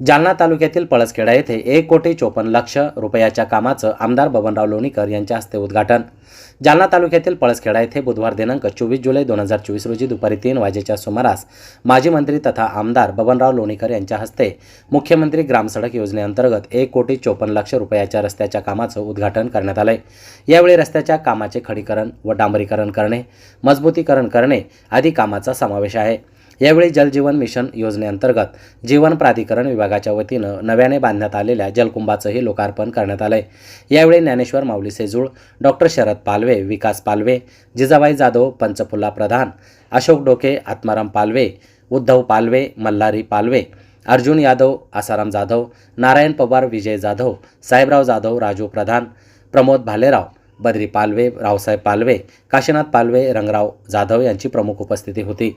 जालना तालुक्यातील पळसखेडा येथे एक कोटी चोपन्न लक्ष रुपयाच्या कामाचं आमदार बबनराव लोणीकर यांच्या हस्ते उद्घाटन. जालना तालुक्यातील पळसखेडा येथे बुधवार दिनांक चोवीस जुलै दोन हजार चोवीस रोजी दुपारी तीन वाजेच्या सुमारास माजी मंत्री तथा आमदार बबनराव लोणीकर यांच्या हस्ते मुख्यमंत्री ग्रामसडक योजनेअंतर्गत एक कोटी चोपन्न लक्ष रुपयाच्या रस्त्याच्या कामाचं उद्घाटन करण्यात आलंय. यावेळी रस्त्याच्या कामाचे खडीकरण व डांबरीकरण करणे मजबूतीकरण करणे आदी कामाचा समावेश आहे. यावेळी जलजीवन मिशन योजनेअंतर्गत जीवन प्राधिकरण विभागाच्या वतीनं नव्याने बांधण्यात आलेल्या जलकुंभाचंही लोकार्पण करण्यात आलंय. यावेळी ज्ञानेश्वर माऊली सेजूळ डॉक्टर शरद पालवे विकास पालवे जिजाबाई जाधव पंचफुल्ला प्रधान अशोक डोके आत्माराम पालवे उद्धव पालवे मल्हारी पालवे अर्जुन यादव आसाराम जाधव नारायण पवार विजय जाधव साहेबराव जाधव राजू प्रधान प्रमोद भालेराव बद्री पालवे रावसाहेब पालवे काशीनाथ पालवे रंगराव जाधव यांची प्रमुख उपस्थिती होती.